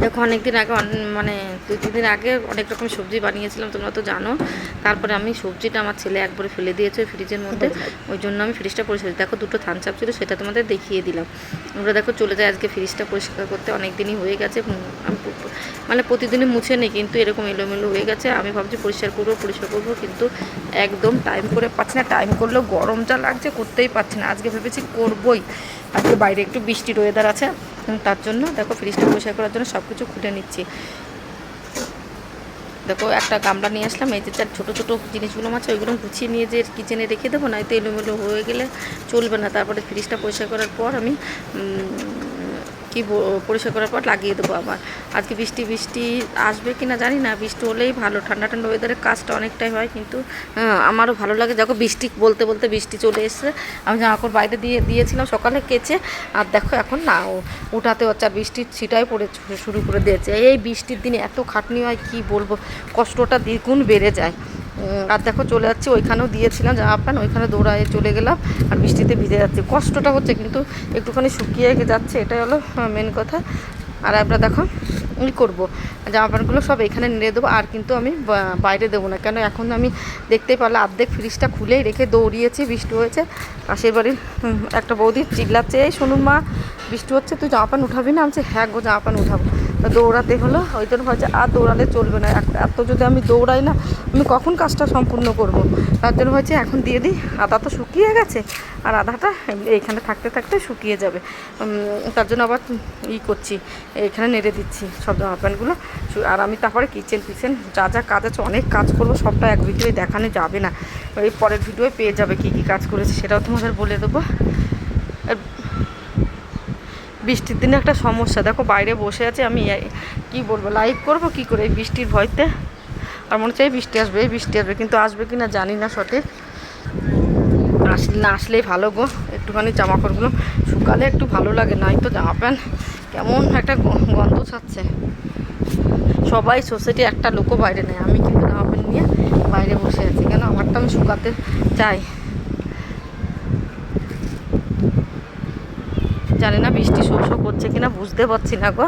দেখো অনেকদিন আগে অন- মানে দু তিন দিন আগে অনেক রকম সবজি বানিয়েছিলাম তোমরা তো জানো। তারপরে আমি সবজিটা আমার ছেলে একবারে ফেলে দিয়েছে ফ্রিজের মধ্যে। ওই জন্য আমি ফ্রিজটা পরিষ্কার দেখো দুটো থানস আপ ছিল সেটা তোমাদের দেখিয়ে দিলাম। আমরা দেখো চলে যাই আজকে ফ্রিজটা পরিষ্কার করতে। অনেক দিনই হয়ে গেছে মানে প্রতিদিনই মুছে নেই কিন্তু এরকম এলোমেলো হয়ে গেছে। আমি ভাবছি পরিষ্কার করব পরিষ্কার করব কিন্তু একদম টাইম করে পাচ্ছি না। টাইম করলেও গরম যা লাগছে করতেই পারছি না। আজকে ভেবেছি করবই। আজকে বাইরে একটু বৃষ্টির ওয়েদার আছে। উম, তার জন্য দেখো ফ্রিজটা পরিষ্কার করার জন্য সব কিছু খুলে নিচ্ছি। দেখো একটা গামলা নিয়ে আসলাম এই যে চার ছোটো ছোটো জিনিসগুলো আছে ওইগুলো গুছিয়ে নিয়ে যে কিচেনে রেখে দেবো নয়তো এলোমেলো হয়ে গেলে চলবে না। তারপরে ফ্রিজটা পরিষ্কার করার পর আমি কি পরিষ্কার করার পর লাগিয়ে দেবো আবার। আজকে বৃষ্টি বৃষ্টি আসবে কি না জানি না, বৃষ্টি হলেই ভালো। ঠান্ডা ঠান্ডা ওয়েদারে কাজটা অনেকটাই হয় কিন্তু আমারও ভালো লাগে। দেখো বৃষ্টি বলতে বলতে বৃষ্টি চলে এসছে। আমি জামা কাপড় বাইরে দিয়ে, দিয়েছিলাম, সকালে কেচে। আর দেখো এখন না, ও উঠাতে হচ্ছে বৃষ্টির ছিটাই পড়ে শুরু করে দিয়েছে। এই বৃষ্টির দিনে এত খাটনি হয়, কি বলব? কষ্টটা দ্বিগুণ বেড়ে যায়। আর দেখো চলে যাচ্ছে, ওইখানেও দিয়েছিলাম জামা প্যান্ট ওইখানে দৌড়ায় চলে গেলাম আর বৃষ্টিতে ভিজে যাচ্ছে। কষ্টটা হচ্ছে কিন্তু একটুখানি শুকিয়ে যাচ্ছে, এটাই হলো মেন কথা। আর আমরা দেখো ই করব? জামা প্যান্টগুলো সব এখানে নিয়ে দেবো, আর কিন্তু আমি বাইরে দেবো না। কেন এখন আমি দেখতেই পারলে অর্ধেক ফ্রিজটা খুলেই রেখে দৌড়িয়েছি, বৃষ্টি হয়েছে। পাশের বাড়ির একটা বৌদি চিল্লাচ্ছে, এই শুনুন মা, বৃষ্টি হচ্ছে, তুই জামা প্যান্ট উঠাবি না? আমি হ্যাঁ গো জামা প্যান্ট উঠাবো। দৌড়াতে হলো, ওই জন্য ভাবছে আর দৌড়ালে চলবে না। এত যদি আমি দৌড়াই না, আমি কখন কাজটা সম্পূর্ণ করব? তার জন্য ভাবছি এখন দিয়ে দিই, আদা তো শুকিয়ে গেছে, আর আধাটা এইখানে থাকতে থাকতে শুকিয়ে যাবে। তার জন্য আবার ই করছি, এখানে নেড়ে দিচ্ছি সব জামা প্যান্টগুলো। আর আমি তারপরে কিচেন ফিচেন যা যা কাজ আছে, অনেক কাজ করব, সবটা এক ভিডিওয়ে দেখানো যাবে না। এই পরের ভিডিওয়ে পেয়ে যাবে কী কী কাজ করেছে, সেটাও তোমাদের বলে দেবো। আর বৃষ্টির দিনে একটা সমস্যা। দেখো বাইরে বসে আছে আমি কি বলব লাইভ করব কি করে এই বৃষ্টির ভয়তে? আর মনে এই বৃষ্টি আসবে বৃষ্টি আসবে, কিন্তু আসবে কি না জানি না সঠিক। আসলে না আসলেই ভালো গো, একটুখানি জামা কাপড়গুলো শুকালে একটু ভালো লাগে নাই তো জামা প্যান্ট কেমন একটা গন্ধ ছাড়ছে। সবাই সোসাইটি একটা লোকও বাইরে নেয় আমি কিন্তু জামা প্যান্ট নিয়ে বাইরে বসে আছি, কেন আমারটা আমি শুকাতে চাই। জানি না বৃষ্টি শো শো করছে কিনা, বুঝতে পারছি না গো।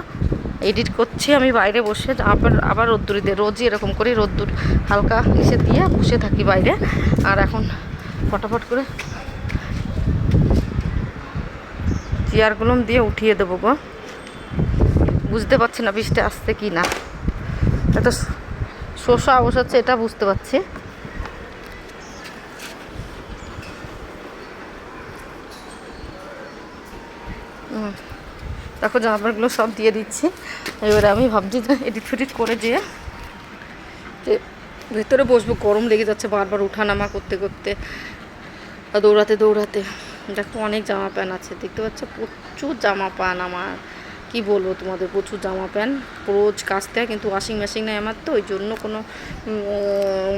এডিট করছি আমি বাইরে বসে, আবার আবার রোদ্দুরি দিয়ে, রোজই এরকম করি, রোদ্দুর হালকা এসে দিয়ে বসে থাকি বাইরে। আর এখন ফটাফট করে চেয়ারগুলো দিয়ে উঠিয়ে দেবো গো। বুঝতে পারছি না বৃষ্টি আসছে কি না এটা শোষা বসাচ্ছে এটা বুঝতে পারছি। দেখো জামা প্যান্টগুলো সব দিয়ে দিচ্ছি। এবারে আমি ভাবছি এডিট ফেডিট করে যেয়ে যে ভেতরে বসবো, গরম লেগে যাচ্ছে বারবার উঠানামা করতে করতে দৌড়াতে দৌড়াতে। দেখো অনেক জামা প্যান্ট আছে, দেখতে পাচ্ছ প্রচুর জামা প্যান্ট আমার। কি বলব তোমাদের, প্রচুর জামা প্যান্ট, রোজ কাচতে হয় কিন্তু ওয়াশিং মেশিন নেই আমার তো, ওই জন্য কোনো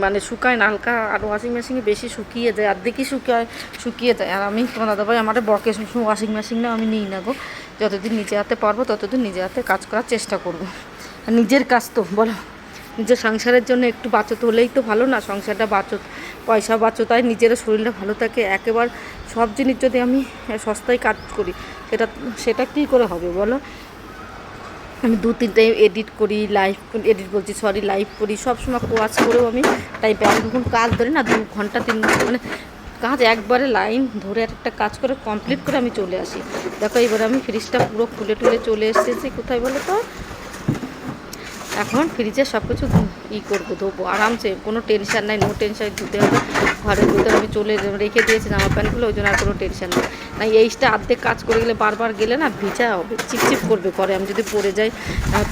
মানে শুকায় না, হালকা, আর ওয়াশিং মেশিনে বেশি শুকিয়ে যায় দেখি শুকায়, শুকিয়ে যায়। আর আমি তোমার দাদাভাই আমার বকে ওয়াশিং মেশিন না আমি নিই না গো। যতদিন নিজে হাতে পারব, ততদিন নিজে হাতে কাজ করার চেষ্টা করব। আর নিজের কাজ তো, বলো। নিজের সংসারের জন্য একটু বাঁচত হলেই তো ভালো না, সংসারটা বাঁচত। পয়সা বাঁচত তাই নিজেরও শরীরটা ভালো থাকে। একেবার সব জিনিস যদি আমি সস্তায় কাজ করি, সেটা সেটা কী করে হবে বলো? আমি দু, তিনটে এডিট করি লাইভ এডিট বলছি সরি লাইভ করি, সব সময় ওয়াচ করেও আমি তাই ব্যাংক যখন কাজ ধরি না, দু ঘণ্টা, তিন মানে কাজ একবারে লাইন ধরে একটা কাজ করে কমপ্লিট করে আমি চলে আসি। দেখো, এবারে আমি ফ্রিজটা পুরো খুলে টুলে চলে এসেছি, কোথায় বলো তো? এখন ফ্রিজে সব কিছু ই করব, ধোবো। আরামসে, কোনো টেনশন নাই নো টেনশন ধুতে হবে। ঘরের ভিতরে আমি চলে রেখে দিয়েছি জামা প্যান্টগুলো ওই জন্য আর কোনো টেনশন নেই। না এইটা অর্ধেক কাজ করে গেলে বারবার গেলে না ভিজা হবে, চিপচিপ করবে ঘরে আমি যদি পড়ে যাই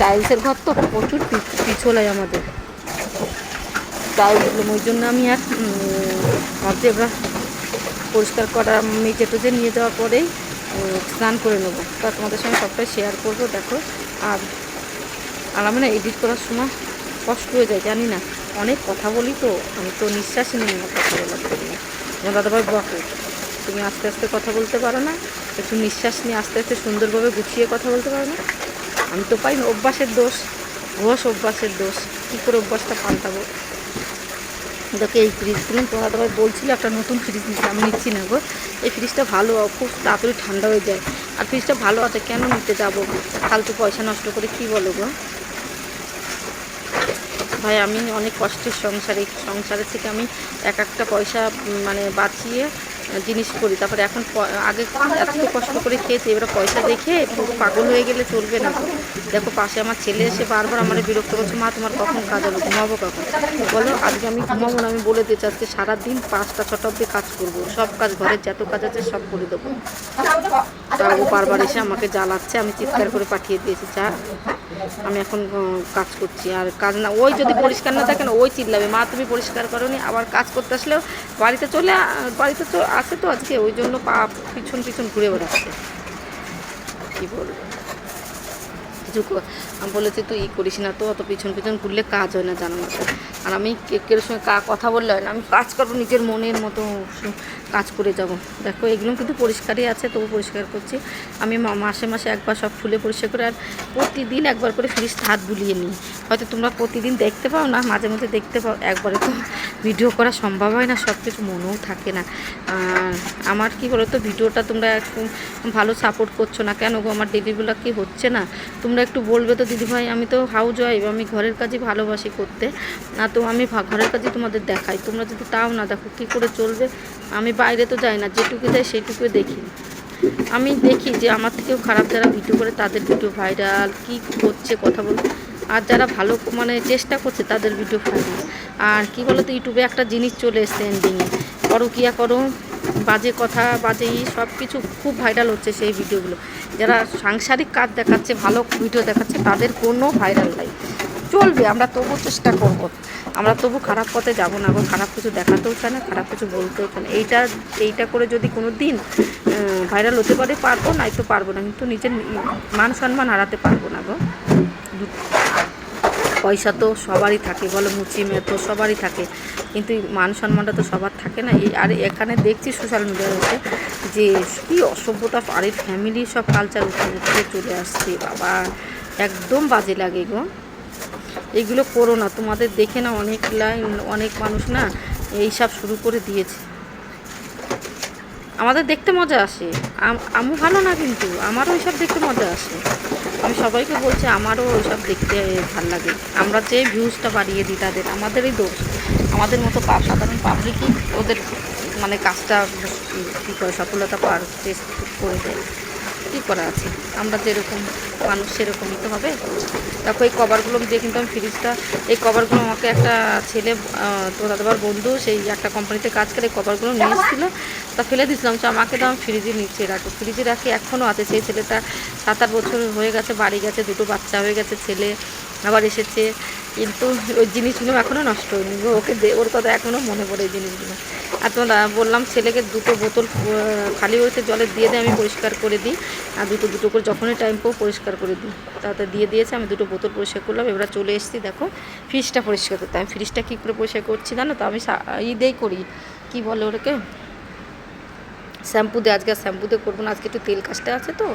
টাইলসের ঘর তো প্রচুর পিছলাই আমাদের। টাইলসগুলো ওই জন্য আমি আর ভাবছি এবার পরিষ্কার করা মেজে টেজে নিয়ে যাওয়ার পরেই স্নান করে নেব। তা তোমাদের সঙ্গে সবটাই শেয়ার করব, দেখো। আর আর আমি না এডিট করার সময় কষ্ট হয়ে যায়, জানি না। অনেক কথা বলি তো, আমি তো নিঃশ্বাসই নিই না কথা বলার জন্য। আমার দাদাভাই বকে, তুমি আস্তে আস্তে কথা বলতে পারো না, একটু নিঃশ্বাস নিয়ে আস্তে আস্তে সুন্দরভাবে গুছিয়ে কথা বলতে পারো না। আমি তো পাই অভ্যাসের দোষ, ঘোষ অভ্যাসের দোষ, কী করে অভ্যাসটা পাল্টাবো? দেখো এই ফ্রিজগুলো তোমার দাদাভাই বলছিল একটা নতুন ফ্রিজ নিচ্ছে আমি নিচ্ছি না গো। এই ফ্রিজটা ভালো, খুব তাড়াতাড়ি ঠান্ডা হয়ে যায়। আর ফ্রিজটা ভালো আছে, কেন নিতে যাব? ফালতু পয়সা নষ্ট করে কি বলো গো? ভাই আমি অনেক কষ্টের সংসারে সংসারে থেকে আমি এক একটা পয়সা মানে বাঁচিয়ে জিনিস করি। তারপরে এখন আগে এত কষ্ট করে খেয়েছি। এবারে পয়সা দেখে পুরো পাগল হয়ে গেলে চলবে না দেখো, পাশে আমার ছেলে এসে বারবার আমার বিরক্ত করছে, মা, তোমার কখন কাজ হবে? ঘুমাবো কখন? বলো, আজকে আমি ঘুমাবো না, আমি বলে দিয়েছি, আজকে সারাদিন পাঁচটা, ছটা অব্দি কাজ করব। সব কাজ ঘরের যত কাজ আছে সব করে দেবো। তাও ও বারবার এসে আমাকে জ্বালাচ্ছে, আমি চিৎকার করে পাঠিয়ে দিয়েছি, চা, আমি এখন কাজ করছি। আর কাজ না, ওই যদি পরিষ্কার না থাকে না, ওই চিল্লাবে। মা, তুমি পরিষ্কার করোনি, আবার কাজ করতে আসলেও বাড়িতে চলে বাড়িতে তো আসে তো আজকে ওই জন্য পা পিছন পিছন ঘুরে বেড়াচ্ছে। কী বলব? কিছু বলেছি তুই ই করিস না তো, অত পিছন পিছন ঘুরলে কাজ হয় না জানো না তো। আর আমি কেউ সঙ্গে কা কথা বললে হয় না, আমি কাজ করব, নিজের মনের মতো কাজ করে যাব। দেখো, এগুলো কিন্তু পরিষ্কারই আছে, তবু পরিষ্কার করছি। আমি মাসে মাসে একবার সব ফুলে পরিষ্কার করে আর প্রতিদিন একবার করে ফ্রিজ হাত বুলিয়ে নিই। হয়তো তোমরা প্রতিদিন দেখতে পাও না, মাঝে মাঝে দেখতে পাও, একবারে তো ভিডিও করা সম্ভব হয় না সব কিছু মনেও থাকে না। আমার কি বলো তো ভিডিওটা তোমরা ভালো সাপোর্ট করছ না। কেন গো, আমার ডেলিগুলো কি হচ্ছে না? তোমরা একটু বলবে তো দিদিভাই, আমি তো হাউজ ওয়াইফ আমি ঘরের কাজই ভালোবাসি করতে। না তো আমি ঘরের কাজই তোমাদের দেখাই। তোমরা যদি তাও না দেখো কী করে চলবে, আমি বাইরে তো যাই না, যেটুকু যাই সেইটুকু দেখি। আমি দেখি যে আমার থেকেও খারাপ যারা ভিডিও করে, তাদের ভিডিও ভাইরাল কি করছে কথা বল আর যারা ভালো মানে চেষ্টা করছে তাদের ভিডিও ভাইরাল আর কি বলো তো ইউটিউবে একটা জিনিস চলে এসছে এন্ডিংয়ে করো কিয়া করো বাজে কথা, বাজে সব কিছু খুব ভাইরাল হচ্ছে সেই ভিডিওগুলো। যারা সাংসারিক কাজ দেখাচ্ছে, ভালো ভিডিও দেখাচ্ছে, তাদের কোনো ভাইরাল নাই। চলবে, আমরা তবু চেষ্টা করব। আমরা তবু খারাপ পথে যাব না গো, খারাপ কিছু দেখাতেও চায় না, খারাপ কিছু বলতেও চায় না। এইটা এইটা করে যদি কোনো দিন ভাইরাল হতে পারে, পারব নাই তো পারব না, কিন্তু নিজের মান সম্মান হারাতে পারব না গো। পয়সা তো সবারই থাকে, বলো মুচি মেয়ে তো সবারই থাকে। কিন্তু মান সম্মানটা তো সবার থাকে না। এই আর এখানে দেখছি সোশ্যাল মিডিয়াতে যে কি অসভ্যতা বাড়ির ফ্যামিলি সব কালচার উঠে উঠে চলে আসছে, বাবা। একদম বাজে লাগে গো। এগুলো করো না। তোমাদের দেখে না অনেক লাইন অনেক মানুষ না এইসব শুরু করে দিয়েছে। আমাদের দেখতে মজা আসে। আম- ভালো না কিন্তু, আমারও ওইসব দেখতে মজা আসে। আমি সবাইকে বলছি, আমারও ওইসব দেখতে ভালো লাগে। আমরা যে ভিউজটা বাড়িয়ে দিই তাদের, আমাদেরই দোষ। আমাদের মতো সাধারণ পাবলিকই ওদের মানে কাজটা কী করে, সফলতা পার চেষ্টা করে দেয়। কী করা আছে? আমরা যেরকম, মানুষ সেরকমই তো হবে। দেখো, এই কভারগুলো দিয়ে কিন্তু আমি ফ্রিজটা এই কভারগুলো আমাকে একটা ছেলে তো দাদাবার বন্ধু, সেই একটা কোম্পানিতে কাজ করে কভারগুলো নিয়ে এসেছিল। তা ফেলে দিয়েছিলাম। আমাকে তো আমি ফ্রিজে নিচে রাখো। ফ্রিজে রাখি এখনও আছে। সেই ছেলেটা সাত আট বছর হয়ে গেছে, বাড়ি গেছে, দুটো বাচ্চা হয়ে গেছে, ছেলে আবার এসেছে। কিন্তু ওই জিনিসগুলো এখনও নষ্ট হয়নি। ওকে দে, ওর কথা এখনও মনে পড়ে এই জিনিসগুলো। আর তোমরা বললাম ছেলেকে দুটো বোতল খালি হয়েছে, জলে দিয়ে দিয়ে আমি পরিষ্কার করে দিই। আর দুটো দুটো করে যখনই টাইম পাবো পরিষ্কার করে দিই। তাতে দিয়ে দিয়েছে, আমি দুটো বোতল পরিষ্কার করলাম। এবার চলে এসেছি, দেখো ফ্রিজটা পরিষ্কার করতে। আমি ফ্রিজটা কী করে পরিষ্কার করছি জানো তো? আমি সা- ই করি। কী বলে ওটাকে? শ্যাম্পু দিয়ে আজকে শ্যাম্পু দিয়ে করব না, আজকে একটু তেল কাজটা আছে তো।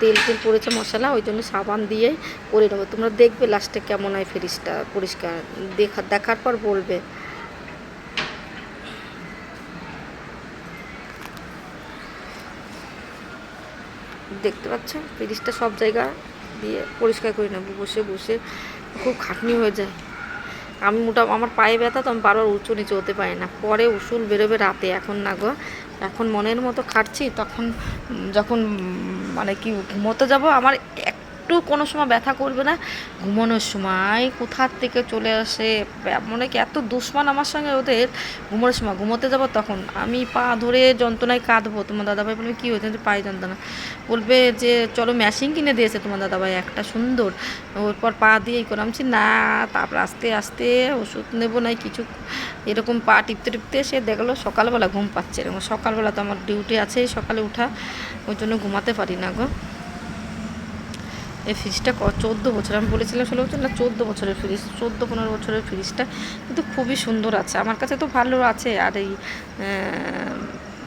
তেল তেল পড়েছে মশলা, ওই জন্য সাবান দিয়েই করে নেব। তোমরা দেখবে লাস্টে কেমন হয় ফ্রিজটা পরিষ্কার। দেখা, দেখার পর বলবে। দেখতে পাচ্ছ? ফ্রিজটা সব জায়গা দিয়ে পরিষ্কার করে নেব, বসে বসে। খুব খাটনি হয়ে যায়। আমি মোটা আমার পায়ে ব্যথা তো আমি বারবার উঁচু নিচু হতে পারি না। পরে উসুল বেরোবে রাতে, এখন না গো। এখন মনের মতো খাটছি, তখন যখন মানে কি, ঘুমোতে যাব, আমার একটু কোনো সময় ব্যথা করবে না, ঘুমানোর সময় কোথার থেকে চলে আসে মনে কি এত দুশ্মন আমার সঙ্গে ওদের? ঘুমানোর সময় ঘুমোতে যাব তখন? আমি পা ধরে যন্ত্রণায় কাঁদবো। তোমার দাদাভাই বলবে, কী হয়েছে? পায়ে যন্ত্রণা? বলবে যে, চলো মেশিন কিনে দিয়েছে তোমার দাদাভাই, একটা সুন্দর। ওর পর পা দিয়েই করে আমি না, তারপর আস্তে আস্তে ওষুধ নেব নাই, কিছু এরকম পা টিপতে টিপতে সে দেখল সকালবেলা ঘুম পাচ্ছে এরকম সকালবেলা তো আমার ডিউটি আছে সকালে উঠা, ওই জন্য ঘুমাতে পারি না গো। এই ফ্রিজটা চোদ্দ বছর। আমি বলেছিলাম ষোলো বছর না, চোদ্দ বছরের ফ্রিজ চোদ্দ পনেরো বছরের ফ্রিজটা কিন্তু খুবই সুন্দর আছে। আমার কাছে তো ভালো আছে। আর এই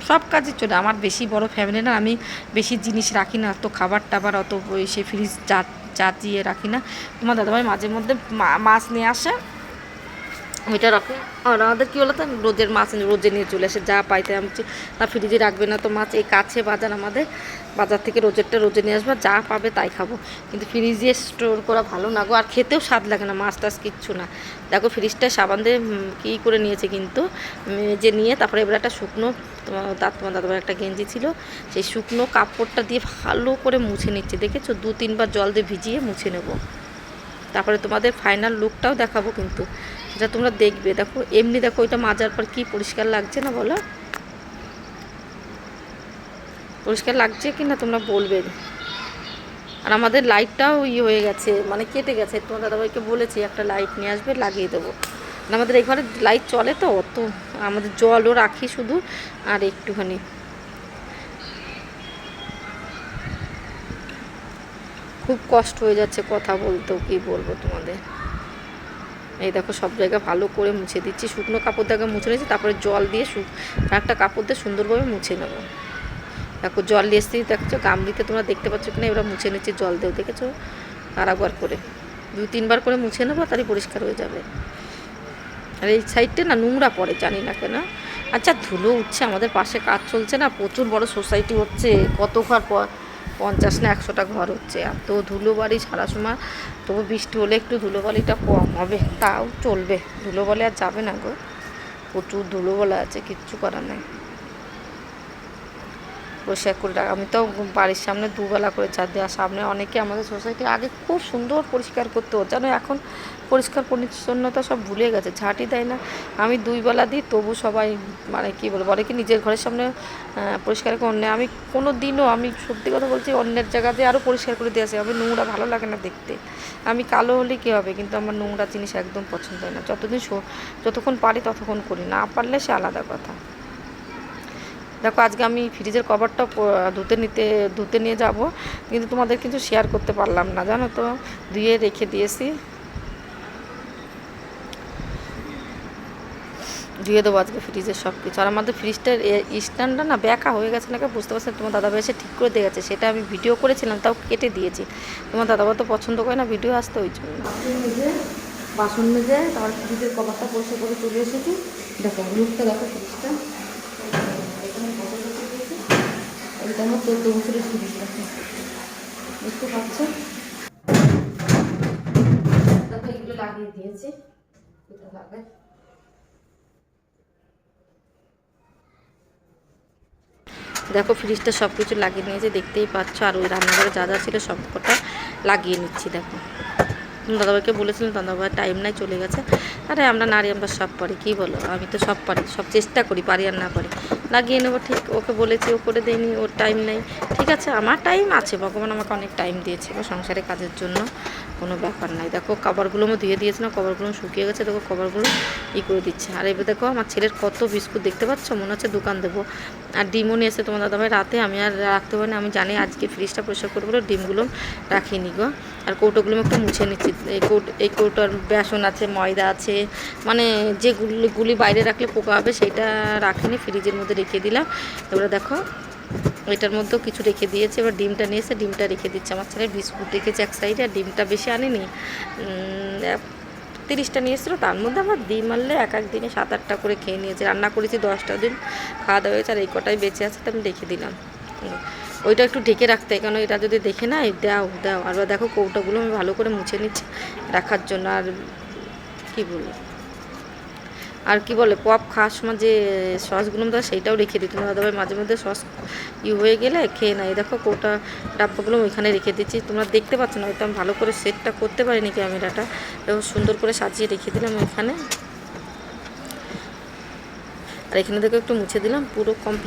সব কাজই চলে আমার বেশি বড় ফ্যামিলি না, আমি বেশি জিনিস রাখি না তো খাবার টাবার অত সে ফ্রিজ চা চাচিয়ে রাখি না। তোমার দাদাভাই মাঝে মধ্যে মাছ নিয়ে আসে। ওইটা রাখে। আর আমাদের কী বলতো, রোজের মাছ রোজে নিয়ে চলে আসে, যা পাইতে আমি না, ফ্রিজে রাখবে না তো মাছ, এই কাছে বাজার আমাদের। বাজার থেকে রোজেরটা রোজে নিয়ে আসব যা পাবে তাই খাব। কিন্তু ফ্রিজে স্টোর করা ভালো না গো, আর খেতেও স্বাদ লাগে না, মাছ টাছ কিচ্ছু না। দেখো, ফ্রিজটা সাবান দিয়ে কী করে নিয়েছে কিন্তু যে নিয়ে, তারপরে এবার একটা শুকনো, তোমার দাঁত, তোমার দাদাবার একটা গেঞ্জি ছিল, সেই শুকনো কাপড়টা দিয়ে ভালো করে মুছে নিচ্ছে, দেখেছ? দু, তিনবার জল দিয়ে ভিজিয়ে মুছে নেব। তারপরে তোমাদের ফাইনাল লুকটাও দেখাবো কিন্তু। সেটা তোমরা দেখবে। দেখো, এমনি দেখো ওইটা মাজার পর কি পরিষ্কার লাগছে না বলো? পরিষ্কার লাগছে কি না তোমরা বলবে। আর আমাদের লাইটটাও ইয়ে হয়ে গেছে মানে কেটে গেছে। তোমার দাদাভাইকে বলেছি, একটা লাইট নিয়ে আসবে, লাগিয়ে দেবো। আমাদের ঘরে লাইট চলে তো, অত আমাদের জলও রাখি শুধু, আর একটুখানি। খুব কষ্ট হয়ে যাচ্ছে কথা বলতেও, কি বলব তোমাদের? এই দেখো সব জায়গা ভালো করে মুছে দিচ্ছি। শুকনো কাপড় দিয়ে আগে মুছে নিয়েছি, তারপরে জল দিয়ে একটা কাপড় দিয়ে সুন্দরভাবে মুছে নেব। দেখো জল নিয়ে এসেছি, দেখছ গামলিতে তোমরা দেখতে পাচ্ছ কিনা, এবার মুছে নিচ্ছি জল দেও দেখেছ? আর একবার করে। দু তিনবার করে মুছে নেব তারই পরিষ্কার হয়ে যাবে। আর এই সাইডটা না নোংরা পড়ে, জানি না কেন। আচ্ছা ধুলো উঠছে, আমাদের পাশে কাজ চলছে না, প্রচুর বড় সোসাইটি হচ্ছে কত ঘর প- পঞ্চাশ না একশোটা ঘর হচ্ছে। এত ধুলো বাড়ি সারা সময় তবু বৃষ্টি হলে একটু ধুলোবালিটা কম হবে। তাও চলবে। ধুলোবালি বলে আর যাবে না গো। প্রচুর ধুলো বলে আছে, কিচ্ছু করার নেই। পরিষ্কার করে রাখ আমি তো বাড়ির সামনে দুবেলা করে চার দেওয়া সামনে অনেকে আমাদের সোসাইটি আগে খুব সুন্দর পরিষ্কার করতো জানো এখন পরিষ্কার পরিচ্ছন্নতা সব ভুলে গেছে, ঝাঁটি দেয় না। আমি দুই বেলা দিই, তবু সবাই মানে কী বলব বলে কি নিজের ঘরের সামনে পরিষ্কার করে অন্য আমি কোনো দিনও আমি সত্যি কথা বলছি, অন্যের জায়গাতে আরও পরিষ্কার করে দিয়ে আসি। আমি নোংরা ভালো লাগে না দেখতে। আমি কালো হলে কী হবে? কিন্তু আমার নোংরা জিনিস একদম পছন্দ হয় না। যতদিন যতক্ষণ পারি ততক্ষণ করি না পারলে সে আলাদা কথা। দেখো, আজকে আমি ফ্রিজের কভারটা ধুতে নিতে, ধুতে নিয়ে যাব, কিন্তু তোমাদের কিন্তু শেয়ার করতে পারলাম না, জানো তো? ধুয়ে রেখে দিয়েছি। ধুয়ে দেবো আজকে ফ্রিজের সব কিছু আর আমাদের ফ্রিজটার স্ট্যান্ডটা না ব্যাকা হয়ে গেছে নাকি বুঝতে পারছি? তোমার দাদাভাই এসে ঠিক করে দিয়ে গেছে। সেটা আমি ভিডিও করেছিলাম, তাও কেটে দিয়েছি। তোমার দাদাভাই তো পছন্দ করে না ভিডিও আসতে ওই জন্য। বাসন মেজে তারপর ফ্রিজের কভারটা পরিষ্কার করে চলে এসেছি। দেখো লুকটা দেখো ফ্রিজটা এখানে কত বছর দিয়েছে চোদ্দ বুঝতে পারছ দেখো, এগুলো লাগিয়ে দেখো ফ্রিজটা সব কিছু লাগিয়ে নিয়েছে, দেখতেই পাচ্ছ। আর ওই রান্নাঘরে যা যা ছিল সবকটা লাগিয়ে নিচ্ছি, দেখো। দাদাভাইকে বলেছিলাম দাদাভাই টাইম নাই, চলে গেছে। আরে আমরা নারী, আমরা সব পারি, কী বলো? আমি তো সব পারি, সব চেষ্টা করি, পারি আর না পারি। লাগিয়ে নেব, ঠিক ওকে বলেছি, ও করে দেয়নি, ওর টাইম নেই। ঠিক আছে, আমার টাইম আছে, ভগবান আমাকে অনেক টাইম দিয়েছে সংসারে কাজের জন্য। কোনো ব্যাপার নাই। দেখো, কভারগুলো আমি ধুয়ে দিয়েছিলাম কভারগুলো শুকিয়ে গেছে, দেখো, কভারগুলো ই করে দিচ্ছে। আর এবার দেখো, আমার ছেলের কত বিস্কুট দেখতে পাচ্ছ? মনে হচ্ছে দোকান দেবো। আর ডিমও নিয়ে এসে তোমার দাদাভাই। রাতে আমি আর রাখতে পারি না আমি জানি আজকে ফ্রিজটা পরিষ্কার বলে ডিমগুলো রাখিনি গো। আর কৌটোগুলো একটু মুছে নিচ্ছি। এই কৌট, এই কৌটোর বেসন আছে, ময়দা আছে মানে যে গুলি গুলি বাইরে রাখলে পোকা হবে, সেটা রাখিনি, ফ্রিজের মধ্যে রেখে দিলাম। এবারে দেখো এটার মধ্যেও কিছু রেখে দিয়েছে। এবার ডিমটা নিয়ে এসে ডিমটা রেখে দিচ্ছে। আমার ছেলে বিস্কুট রেখেছে এক সাইডে, আর ডিমটা বেশি আনিনি। তিরিশটা নিয়ে এসেছিল। তার মধ্যে আমার ডিম আনলে এক এক দিনে সাত আটটা করে খেয়ে নিয়েছে। রান্না করেছি দশটা দিন। খাওয়া দাওয়া হয়েছে, আর এই কটাই বেঁচে আছে তো আমি রেখে দিলাম। ওইটা একটু ঢেকে রাখতে কারণ এটা যদি দেখে না দাও দাও। আর দেখো কৌটাগুলো আমি ভালো করে মুছে নিচ্ছি রাখার জন্য। আর কী বলব? আর কি বলে পপ খাওয়ার সময় যে সসগুলো দেয় সেইটাও রেখে তোমার দাদাভাই মাঝে মধ্যে সস ই হয়ে গেলে খেয়ে নেয় দেখো কোটা ডাব্বাগুলো ওইখানে রেখে দিচ্ছি। তোমরা দেখতে পাচ্ছ না হয়তো আমি ভালো করে সেটটা করতে পারিনি ক্যামেরাটা। এবং সুন্দর করে সাজিয়ে রেখে দিলাম ওইখানে। আর এখানে দেখো একটু মুছে দিলাম, পুরো কমপ্লিট